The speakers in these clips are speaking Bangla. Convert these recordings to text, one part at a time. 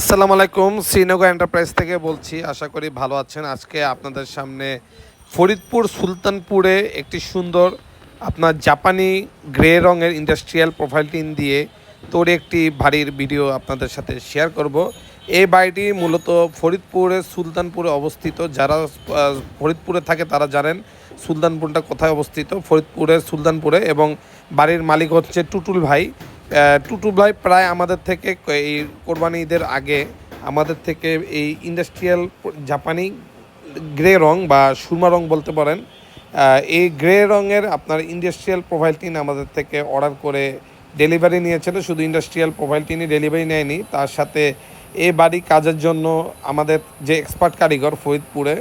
আসসালামু আলাইকুম, শ্রীনগর এন্টারপ্রাইজ থেকে বলছি, আশা করি ভালো আছেন। আজকে আপনাদের সামনে ফরিদপুর সুলতানপুরে একটি সুন্দর আপনার জাপানি গ্রে রঙের ইন্ডাস্ট্রিয়াল প্রোফাইল টিন দিয়ে তোর একটি বাড়ির ভিডিও আপনাদের সাথে শেয়ার করব। এই বাড়িটি মূলত ফরিদপুরের সুলতানপুরে অবস্থিত। যারা ফরিদপুরে থাকে তারা জানেন সুলতানপুরটা কোথায় অবস্থিত। ফরিদপুরের সুলতানপুরে এবং বাড়ির মালিক হচ্ছে টুটুল ভাই। ভাই প্রায় আমাদের থেকে এই কোরবানি ঈদের আগে আমাদের থেকে এই ইন্ডাস্ট্রিয়াল জাপানি গ্রে রং বা সুরমা রং বলতে পারেন এই গ্রে রঙের আপনার ইন্ডাস্ট্রিয়াল প্রোফাইল টিন আমাদের থেকে অর্ডার করে ডেলিভারি নিয়েছিল। শুধু ইন্ডাস্ট্রিয়াল প্রোফাইল টিনই ডেলিভারি নেয়নি, তার সাথে এই বাড়ি কাজের জন্য আমাদের যে এক্সপার্ট কারিগর ফরিদপুরে,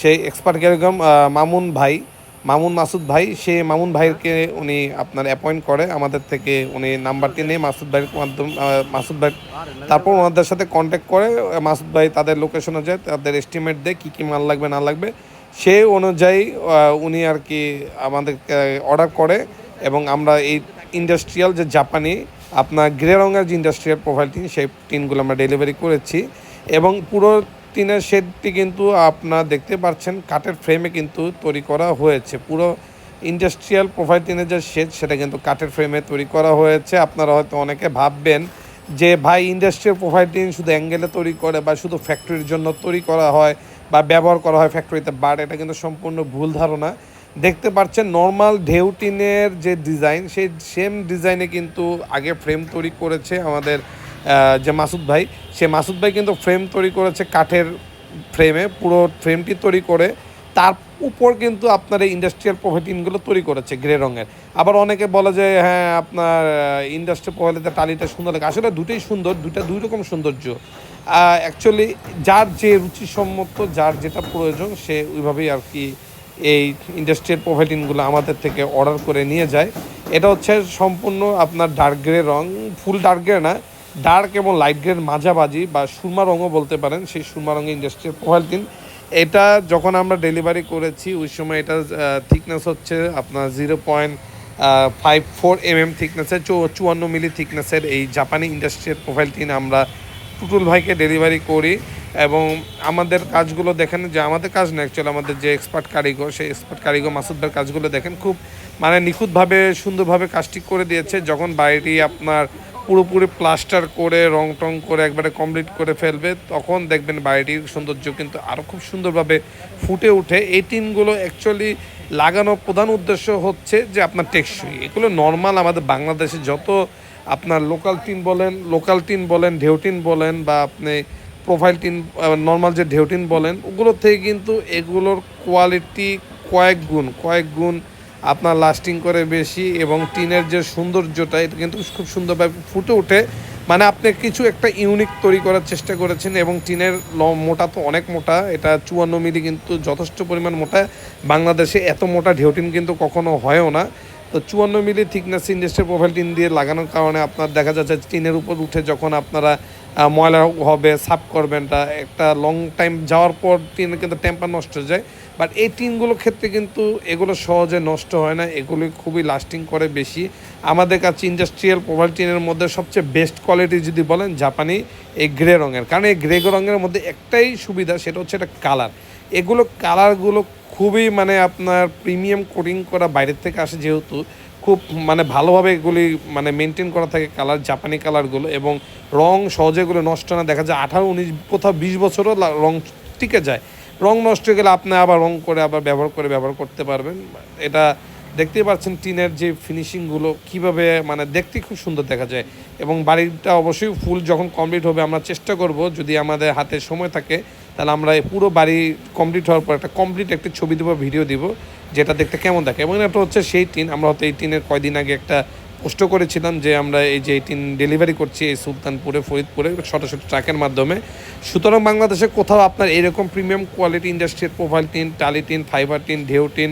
সেই এক্সপার্ট কারিগর মামুন ভাই মামুন মাসুদ ভাই, সে মামুন ভাইকে উনি আপনার অ্যাপয়েন্ট করে, আমাদের থেকে উনি নাম্বারটি নিয়ে মাসুদ ভাইয়ের মাধ্যমে মাসুদ ভাই তারপর ওনাদের সাথে কন্ট্যাক্ট করে, মাসুদ ভাই তাদের লোকেশনে যায়, তাদের এস্টিমেট দেয়, কী কী মাল লাগবে, না লাগবে। সেই অনুযায়ী উনি আর কি আমাদের অর্ডার করে এবং আমরা এই ইন্ডাস্ট্রিয়াল যে জাপানি, আপনার গ্রে রঙের যে ইন্ডাস্ট্রিয়াল প্রোফাইল টিন সেই টিনগুলো আমরা ডেলিভারি করেছি এবং পুরো টিনের শেডটি কিন্তু আপনার দেখতে পাচ্ছেন, কাঠের ফ্রেমে কিন্তু তৈরি করা হয়েছে। পুরো ইন্ডাস্ট্রিয়াল প্রোফাইল টিনের যে শেড সেটা কিন্তু কাঠের ফ্রেমে তৈরি করা হয়েছে। আপনারা হয়তো অনেকে ভাববেন যে, ভাই ইন্ডাস্ট্রিয়াল প্রোফাইল টিন শুধু অ্যাঙ্গেলে তৈরি করে বা শুধু ফ্যাক্টরির জন্য তৈরি করা হয় বা ব্যবহার করা হয় ফ্যাক্টরিতে বাট এটা কিন্তু সম্পূর্ণ ভুল ধারণা। দেখতে পাচ্ছেন নর্মাল ঢেউ টিনের যে ডিজাইন সেই সেম ডিজাইনে কিন্তু আগে ফ্রেম তৈরি করেছে আমাদের যে মাসুদ ভাই, সে মাসুদ ভাই কিন্তু ফ্রেম তৈরি করেছে কাঠের ফ্রেমে পুরো ফ্রেমটি তৈরি করে, তার উপর কিন্তু আপনার এই ইন্ডাস্ট্রিয়াল প্রোভাইটিনগুলো তৈরি করেছে গ্রে রঙের। আবার অনেকে বলে যে হ্যাঁ আপনার ইন্ডাস্ট্রি প্রোভাইলিতে টালিটা সুন্দর লাগে। আসলে দুটোই সুন্দর, দুইটা দুই রকম সৌন্দর্য। অ্যাকচুয়ালি যার যে রুচিসম্মত, যার যেটা প্রয়োজন, সে ওইভাবেই আর কি এই ইন্ডাস্ট্রিয়াল প্রোভাইটিনগুলো আমাদের থেকে অর্ডার করে নিয়ে যায়। এটা হচ্ছে সম্পূর্ণ আপনার ডার্ক গ্রে রং ফুল ডার্ক গ্রে না ডার্ক এবং লাইট গ্রের মাঝাবাজি বা সুরমা রঙও বলতে পারেন, সেই সুরমা রঙের ইন্ডাস্ট্রিয়াল প্রোভাইটিন এটা যখন আমরা ডেলিভারি করেছি, ওই সময় এটা থিকনেস হচ্ছে আপনার zero point five four M M থিকনেসের চুয়ান্ন মিলি থিকনেসের এই জাপানি ইন্ডাস্ট্রিয়াল প্রোফাইল টিন আমরা টুটুল ভাইকে ডেলিভারি করি। এবং আমাদের কাজগুলো দেখেন যে, আমাদের কাজ না অ্যাকচুয়ালি আমাদের যে এক্সপার্ট কারিগর, সেই এক্সপার্ট কারিগর মাসুদ কাজগুলো দেখেন খুব মানে নিখুঁতভাবে, সুন্দরভাবে কাজটি করে দিয়েছে। যখন বাড়িটি আপনার পুরোপুরি প্লাস্টার করে, রং টং করে, একবারে কমপ্লিট করে ফেলবে, তখন দেখবেন বাড়িটির সৌন্দর্য কিন্তু আরও খুব সুন্দরভাবে ফুটে ওঠে। এই টিনগুলো অ্যাকচুয়ালি লাগানোর প্রধান উদ্দেশ্য হচ্ছে যে আপনার টেকসই। এগুলো নর্মাল আমাদের বাংলাদেশে যত আপনার লোকাল টিন বলেন লোকাল টিন বলেন, ঢেউ টিন বলেন বা আপনি প্রোফাইল টিন নর্মাল যে ঢেউ টিন বলেন ওগুলোর থেকে কিন্তু এগুলোর কোয়ালিটি কয়েক গুণ কয়েক গুণ আপনার লাস্টিং করে বেশি এবং টিনের যে সৌন্দর্যটা, এটা কিন্তু খুব সুন্দরভাবে ফুটে ওঠে। মানে আপনি কিছু একটা ইউনিক তৈরি করার চেষ্টা করেছেন এবং টিনের ল- মোটা তো অনেক মোটা, এটা চুয়ান্ন মিলি কিন্তু যথেষ্ট পরিমাণ মোটা। বাংলাদেশে এত মোটা ঢেউটিন কিন্তু কখনো হয়ও না। তো চুয়ান্ন milli thickness industry profile tin দিয়ে লাগানোর কারণে আপনার দেখা যাচ্ছে টিনের উপর উঠে যখন আপনারা ময়লা হবে, সাফ করবেন, তা একটা লং টাইম যাওয়ার পর টিনের কিন্তু টেম্পার নষ্ট হয়ে যায়। বাট এই টিনগুলোর ক্ষেত্রে কিন্তু এগুলো সহজে নষ্ট হয় না, এগুলি খুবই লাস্টিং করে বেশি। আমাদের কাছে ইন্ডাস্ট্রিয়াল প্রোফাইল টিনের মধ্যে সবচেয়ে বেস্ট কোয়ালিটি যদি বলেন, জাপানি এই গ্রে রঙের। কারণ এই গ্রে রঙের মধ্যে একটাই সুবিধা, সেটা হচ্ছে এটা কালার এগুলো কালারগুলো খুবই মানে আপনার প্রিমিয়াম কোটিং করা বাইরের থেকে আসে যেহেতু, খুব মানে ভালোভাবে এগুলি মানে মেনটেন করা থাকে কালার জাপানি কালারগুলো এবং রং সহজে এগুলো নষ্ট না। দেখা যায় আঠারো, উনিশ, কোথাও বিশ বছরও রং টিকে যায়। রং নষ্ট হয়ে গেলে আপনি আবার রং করে, আবার ব্যবহার করে ব্যবহার করতে পারবেন। এটা দেখতেই পাচ্ছেন টিনের যে ফিনিশিংগুলো কীভাবে মানে দেখতে খুব সুন্দর দেখা যায়। এবং বাড়িটা অবশ্যই ফুল যখন কমপ্লিট হবে, আমরা চেষ্টা করব যদি আমাদের হাতে সময় থাকে তাহলে আমরা পুরো বাড়ি কমপ্লিট হওয়ার পর একটা কমপ্লিট একটা ছবি দেবো ভিডিও দিব, যেটা দেখতে কেমন দেখে। এবং একটা হচ্ছে সেই টিন, আমরা হয়তো এই টিনের কয়দিন আগে একটা পোস্ট করেছিলাম যে আমরা এই যে টিন ডেলিভারি করছি এই সুলতানপুরে, ফরিদপুরে ছোটো ছোটো ট্রাকের মাধ্যমে। সুতরাং বাংলাদেশে কোথাও আপনার এরকম প্রিমিয়াম কোয়ালিটি ইন্ডাস্ট্রির প্রোফাইল টিন, টালি টিন ফাইবার টিন, ঢেউ টিন,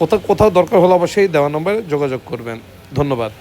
কোথাও কোথাও দরকার হলে অবশ্যই দেওয়া নম্বরে যোগাযোগ করবেন। ধন্যবাদ।